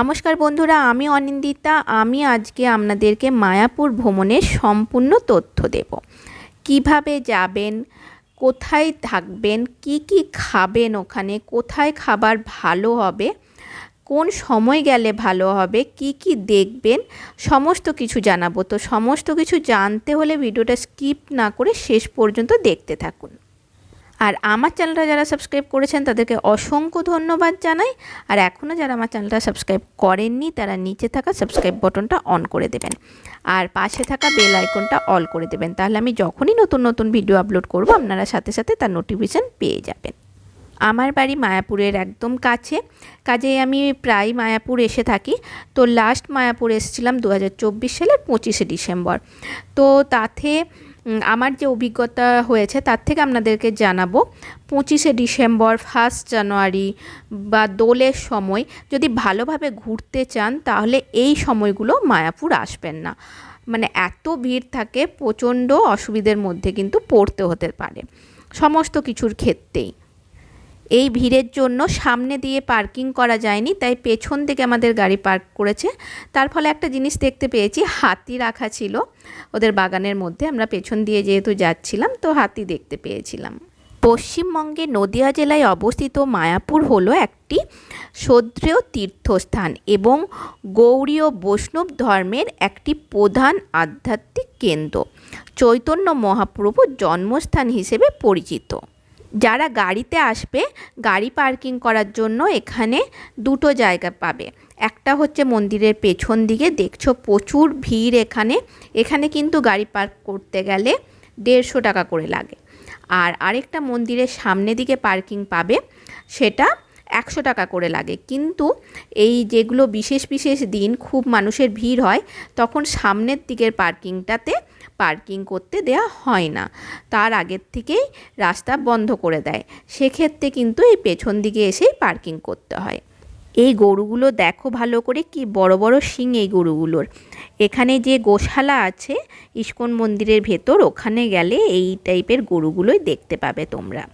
নমস্কার বন্ধুরা, আমি অনিন্দিতা। আমি আজকে আপনাদেরকে মায়াপুর ভ্রমণের সম্পূর্ণ তথ্য দেব। কীভাবে যাবেন, কোথায় থাকবেন, কি কি খাবেন ওখানে, কোথায় খাবার ভালো হবে, কোন সময় গেলে ভালো হবে, কি কি দেখবেন, সমস্ত কিছু জানাব। তো সমস্ত কিছু জানতে হলে ভিডিওটা স্কিপ না করে শেষ পর্যন্ত দেখতে থাকুন। আর আমার চ্যানেলটা যারা সাবস্ক্রাইব করেছেন তাদেরকে অসংখ্য ধন্যবাদ জানাই। আর এখনও যারা আমার চ্যানেলটা সাবস্ক্রাইব করেননি, তারা নিচে থাকা সাবস্ক্রাইব বটনটা অন করে দেবেন। আর পাশে থাকা বেল আইকনটা অল করে দেবেন। তাহলে আমি যখনই নতুন নতুন ভিডিও আপলোড করব, আপনারা সাথে সাথে তার নোটিফিকেশান পেয়ে যাবেন। আমার বাড়ি মায়াপুরের একদম কাছে। কাজে আমি প্রায় মায়াপুর এসে থাকি। তো লাস্ট মায়াপুর এসেছিলাম দু হাজার চব্বিশ সালের পঁচিশে ডিসেম্বর। তো তাতে আমার যে অভিজ্ঞতা হয়েছে, তার থেকে আপনাদেরকে জানাব, পঁচিশে ডিসেম্বর ফার্স্ট জানুয়ারি বা দোলের সময় যদি ভালোভাবে ঘুরতে চান, তাহলে এই সময়গুলো মায়াপুর আসবেন না। মানে এত ভিড় থাকে, প্রচণ্ড অসুবিধের মধ্যে কিন্তু পড়তে হতে পারে। সমস্ত কিছুর ক্ষেত্রেই। এই ভিড়ের জন্য সামনে দিয়ে পার্কিং করা যায়নি, তাই পেছন থেকে আমাদের গাড়ি পার্ক করেছে। তার ফলে একটা জিনিস দেখতে পেয়েছি, হাতি রাখা ছিল। ওদের বাগানের মধ্যে আমরা পেছন দিয়ে যেহেতু যাচ্ছিলাম, তো হাতি দেখতে পেয়েছিলাম। পশ্চিমবঙ্গে নদিয়া জেলায় অবস্থিত মায়াপুর হলো একটি শ্রদ্ধেয় তীর্থস্থান এবং গৌড়ীয় বৈষ্ণব ধর্মের একটি প্রধান আধ্যাত্মিক কেন্দ্র। চৈতন্য মহাপ্রভুর জন্মস্থান হিসেবে পরিচিত। যারা গাড়িতে আসবে, গাড়ি পার্কিং করার জন্য এখানে দুটো জায়গা পাবে। একটা হচ্ছে মন্দিরের পেছন দিকে, দেখছ প্রচুর ভিড় এখানে। এখানে কিন্তু গাড়ি পার্ক করতে গেলে দেড়শো টাকা করে লাগে। আর আরেকটা মন্দিরের সামনে দিকে পার্কিং পাবে, সেটা একশো টাকা করে লাগে। কিন্তু এই যেগুলো বিশেষ বিশেষ দিন খুব মানুষের ভিড় হয়, তখন সামনের দিকের পার্কিংটাতে পার্কিং করতে দেয়া হয় না। তার আগের থেকেই রাস্তা বন্ধ করে দেয়। সেক্ষেত্রে কিন্তু এই পেছন দিকে এসেই পার্কিং করতে হয়। এই গরুগুলো দেখো ভালো করে কি বড় বড় শিং এই গরুগুলোর। এখানে যে গোশালা আছে, ইস্কন মন্দিরের ভেতর, ওখানে গেলে এই টাইপের গরুগুলোই দেখতে পাবে তোমরা।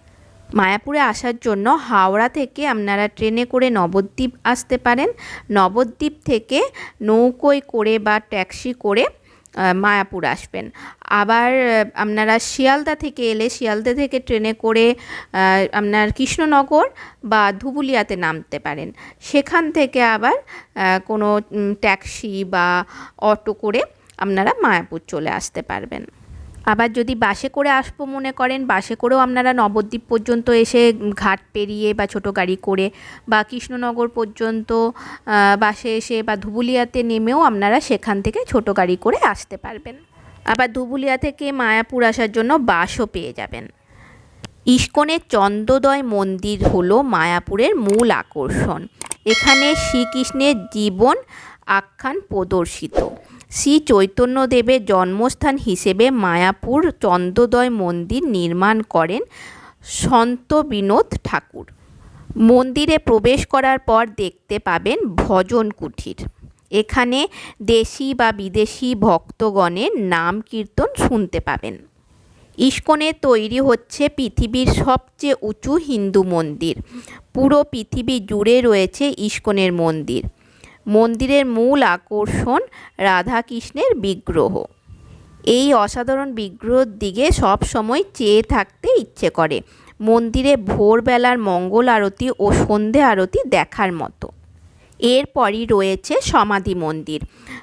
মায়াপুরে আসার জন্য হাওড়া থেকে আপনারা ট্রেনে করে নবদ্বীপ আসতে পারেন। নবদ্বীপ থেকে নৌকোয় করে বা ট্যাক্সি করে মায়াপুর আসবেন। আবার আপনারা শিয়ালদা থেকে এলে, শিয়ালদা থেকে ট্রেনে করে আপনার কৃষ্ণনগর বা ধুবুলিয়াতে নামতে পারেন। সেখান থেকে আবার কোনো ট্যাক্সি বা অটো করে আপনারা মায়াপুর চলে আসতে পারবেন। আবার যদি বাসে করে আসব মনে করেন, বাসে করেও আপনারা নবদ্বীপ পর্যন্ত এসে ঘাট পেরিয়ে বা ছোটো গাড়ি করে বা কৃষ্ণনগর পর্যন্ত বাসে এসে বা ধুবুলিয়াতে নেমেও আপনারা সেখান থেকে ছোটো গাড়ি করে আসতে পারবেন। আবার ধুবুলিয়া থেকে মায়াপুর আসার জন্য বাসও পেয়ে যাবেন। ইস্কনের চন্দ্রোদয় মন্দির হলো মায়াপুরের মূল আকর্ষণ। এখানে শ্রীকৃষ্ণের জীবন আখ্যান প্রদর্শিত। শ্রী চৈতন্যদেবের জন্মস্থান হিসেবে মায়াপুর চন্দ্রোদয় মন্দির নির্মাণ করেন সন্ত বিনোদ ঠাকুর। মন্দিরে প্রবেশ করার পর দেখতে পাবেন ভজন কুঠির। এখানে দেশি বা বিদেশি ভক্তগণের নাম কীর্তন শুনতে পাবেন। ইস্কনে তৈরি হচ্ছে পৃথিবীর সবচেয়ে উঁচু হিন্দু মন্দির। পুরো পৃথিবী জুড়ে রয়েছে ইস্কনের মন্দির। মন্দিরের মূল আকর্ষণ রাধাকৃষ্ণের বিগ্রহ। এই অসাধারণ বিগ্রহর দিকে সব সময় চেয়ে থাকতে ইচ্ছে করে। মন্দিরে ভোরবেলার মঙ্গল আরতি ও সন্ধে আরতি দেখার মতো। এরপরই রয়েছে সমাধি মন্দির।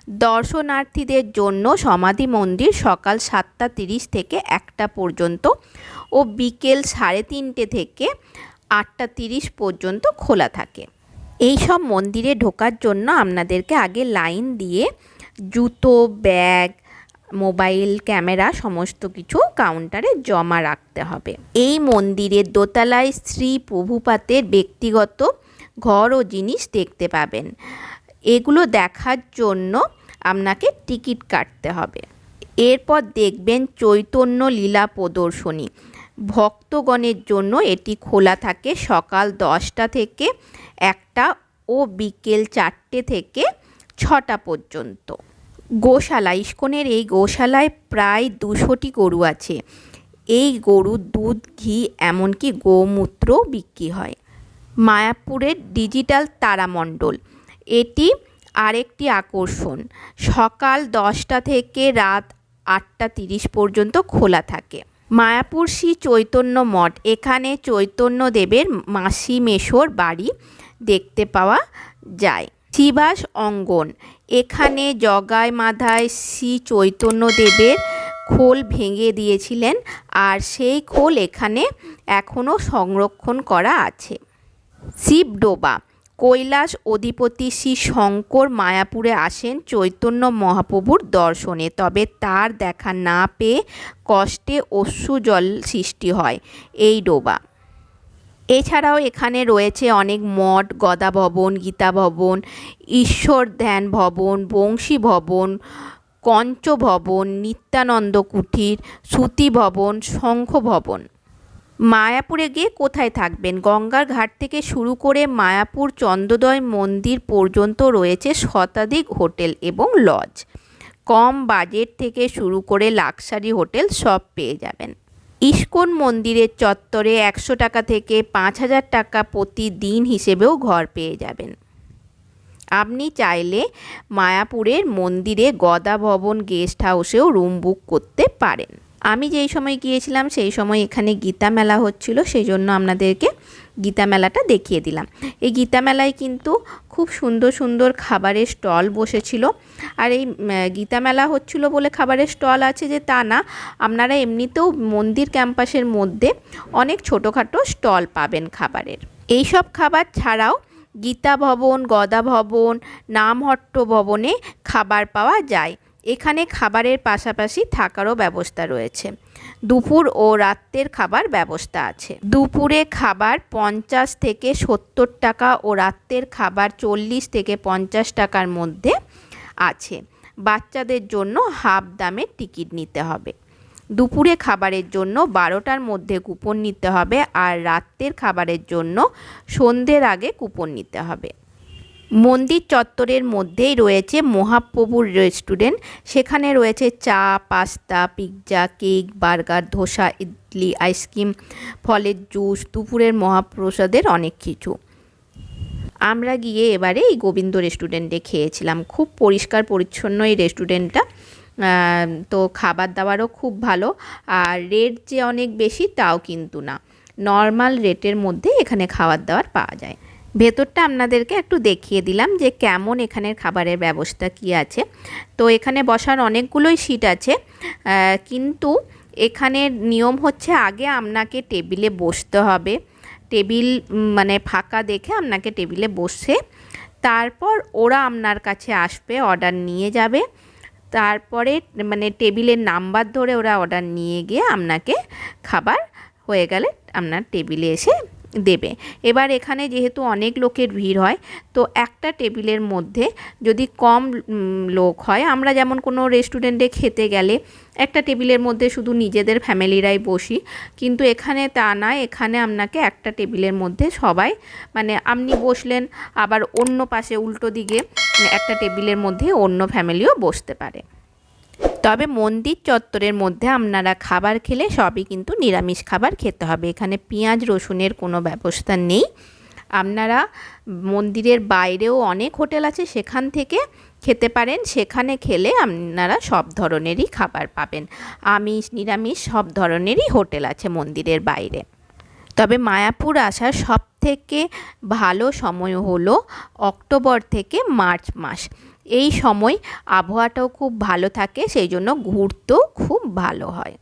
দর্শনার্থীদের জন্য সমাধি মন্দির সকাল সাতটা তিরিশ থেকে একটা পর্যন্ত ও বিকেল সাড়ে তিনটে থেকে আটটা তিরিশ পর্যন্ত খোলা থাকে। এই সব মন্দিরে ঢোকার জন্য আপনাদেরকে আগে লাইন দিয়ে জুতো, ব্যাগ, মোবাইল, ক্যামেরা, সমস্ত কিছু কাউন্টারে জমা রাখতে হবে। এই মন্দিরের দোতলায় শ্রী প্রভুপাতের ব্যক্তিগত ঘর ও জিনিস দেখতে পাবেন। এগুলো দেখার জন্য আপনাকে টিকিট কাটতে হবে। এরপর দেখবেন চৈতন্য লীলা প্রদর্শনী। ভক্তগণের জন্য এটি খোলা থাকে সকাল দশটা থেকে একটা ও বিকেল চারটে থেকে ছটা পর্যন্ত। গোশালা, ইস্কনের এই গোশালায় প্রায় দুশোটি গরু আছে। এই গরুর দুধ, ঘি, এমনকি গোমূত্রও বিক্রি হয়। মায়াপুরের ডিজিটাল তারামণ্ডল, এটি আরেকটি আকর্ষণ। সকাল দশটা থেকে রাত আটটা তিরিশ পর্যন্ত খোলা থাকে। মায়াপুর শ্রী চৈতন্য মঠ। এখানে চৈতন্যদেবের মাসি মেশোর বাড়ি দেখতে পাওয়া যায়। শিবাস অঙ্গন। এখানে জগায় মাধায় শ্রী চৈতন্যদেবের খোল ভেঙে দিয়েছিলেন আর সেই খোল এখানে এখনও সংরক্ষণ করা আছে। শিবডোবা। কৈলাস অধিপতি শ্রী শঙ্কর মায়াপুরে আসেন চৈতন্য মহাপ্রভুর দর্শনে। তবে তার দেখা না পেয়ে কষ্টে অশ্রু জল সৃষ্টি হয় এই ডোবা। এছাড়াও এখানে রয়েছে অনেক মঠ গদা ভবন গীতা ভবন ঈশ্বর ধ্যান ভবন বংশী ভবন কঞ্চ ভবন নিত্যানন্দ কুঠির, শ্রুতি ভবন, শঙ্খ ভবন। মায়াপুরে গিয়ে কোথায় থাকবেন? গঙ্গার ঘাট থেকে শুরু করে মায়াপুর চন্দ্রোদয় মন্দির পর্যন্ত রয়েছে শতাধিক হোটেল এবং লজ। কম বাজেট থেকে শুরু করে লাক্সারি হোটেল সব পেয়ে যাবেন। ইস্কন মন্দিরের চত্বরে একশো টাকা থেকে পাঁচ হাজার টাকা প্রতিদিন হিসেবেও ঘর পেয়ে যাবেন। আপনি চাইলে মায়াপুরের মন্দিরে গদা ভবন গেস্ট হাউসেও রুম বুক করতে পারেন। আমি যেই সময় গিয়েছিলাম, সেই সময় এখানে গীতা মেলা হচ্ছিল, সেই জন্য আপনাদেরকে গীতা মেলাটা দেখিয়ে দিলাম। এই গীতা মেলায় কিন্তু খুব সুন্দর সুন্দর খাবারের স্টল বসেছিল। আর এই গীতা মেলা হচ্ছিল বলে খাবারের স্টল আছে যে তা না, আপনারা এমনিতেও মন্দির ক্যাম্পাসের মধ্যে অনেক ছোটোখাটো স্টল পাবেন খাবারের। এই সব খাবার ছাড়াও গীতা ভবন, গদা ভবন, নামহট্ট ভবনে খাবার পাওয়া যায়। এখানে খাবারের পাশাপাশি থাকারও ব্যবস্থা রয়েছে। দুপুর ও রাত্রের খাবার ব্যবস্থা আছে। দুপুরে খাবার পঞ্চাশ থেকে সত্তর টাকা ও রাত্রের খাবার চল্লিশ থেকে পঞ্চাশ টাকার মধ্যে আছে। বাচ্চাদের জন্য হাফ দামে টিকিট নিতে হবে। দুপুরে খাবারের জন্য বারোটার মধ্যে কুপন নিতে হবে আর রাত্রের খাবারের জন্য সন্ধ্যের আগে কুপন নিতে হবে। মন্দির চত্বরের মধ্যেই রয়েছে মহাপ্রভুর রেস্টুরেন্ট। সেখানে রয়েছে চা, pasta, pizza, cake, burger, dosa, idli, ice cream, ফলের জুস, দুপুরের মহাপ্রসাদের অনেক কিছু। আমরা গিয়ে এবারে এই গোবিন্দ রেস্টুরেন্টে খেয়েছিলাম। খুব পরিষ্কার, পরিচ্ছন্ন এই রেস্টুরেন্টটা। তো খাবার দাবারও খুব ভালো। আর রেট যে অনেক বেশি, তাও কিন্তু না। নর্মাল রেটের মধ্যে এখানে খাবার দাবার পাওয়া যায়। ভেতরটা আপনাদেরকে একটু দেখিয়ে দিলাম যে কেমন এখানের খাবারের ব্যবস্থা কি আছে। তো এখানে বসার অনেকগুলোই সিট আছে। কিন্তু এখানের নিয়ম হচ্ছে আগে আপনাকে টেবিলে বসতে হবে। টেবিল মানে ফাঁকা দেখে আপনাকে টেবিলে বসে তারপর ওরা আপনার কাছে আসবে অর্ডার নিয়ে যাবে। তারপরে মানে টেবিলের নাম্বার ধরে ওরা অর্ডার নিয়ে গিয়ে আপনাকে খাবার হয়ে গেলে আপনার টেবিলে এসে দেবে। এবার এখানে যেহেতু অনেক লোকের ভিড় হয়, তো একটা টেবিলের মধ্যে যদি কম লোক হয়, আমরা যেমন কোনো রেস্টুরেন্টে খেতে গেলে একটা টেবিলের মধ্যে শুধু নিজেদের ফ্যামিলিরাই বসি, কিন্তু এখানে তা না, এখানে আপনাকে একটা টেবিলের মধ্যে সবাই মানে আপনি বসলেন, আবার অন্য পাশে উল্টো দিকে একটা টেবিলের মধ্যে অন্য ফ্যামিলিও বসতে পারে। তবে মন্দির চত্বরের মধ্যে আপনারা খাবার খেলে সবই কিন্তু নিরামিষ খাবার খেতে হবে। এখানে পেঁয়াজ, রসুনের কোনো ব্যবস্থা নেই। আপনারা মন্দিরের বাইরেও অনেক হোটেল আছে, সেখান থেকে খেতে পারেন। সেখানে খেলে আপনারা সব ধরনেরই খাবার পাবেন। আমিষ, নিরামিষ সব ধরনেরই হোটেল আছে মন্দিরের বাইরে। তবে মায়াপুর আসার সব থেকে ভালো সময় হলো অক্টোবর থেকে মার্চ মাস। এই সময় আবহাওয়াটাও খুব ভালো থাকে, সেই জন্য ঘুরতেও খুব ভালো হয়।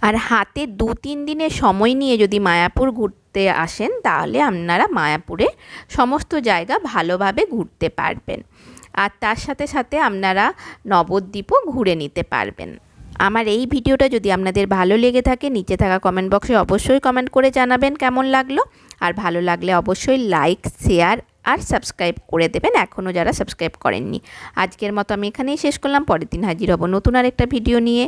আর হাতে দু তিন দিনের সময় নিয়ে যদি মায়াপুর ঘুরতে আসেন, তাহলে আপনারা মায়াপুরে সমস্ত জায়গা ভালোভাবে ঘুরতে পারবেন। আর তার সাথে সাথে আপনারা নবদ্বীপও ঘুরে নিতে পারবেন। আমার এই ভিডিওটা যদি আপনাদের ভালো লেগে থাকে, নিচে থাকা কমেন্ট বক্সে অবশ্যই কমেন্ট করে জানাবেন কেমন লাগল। আর ভালো লাগলে অবশ্যই লাইক শেয়ার আর সাবস্ক্রাইব করে দেবেন, এখনও যারা সাবস্ক্রাইব করেননি। আজকের মতো আমি এখানেই শেষ করলাম। পরের দিন হাজির হব নতুন আর একটা ভিডিও নিয়ে।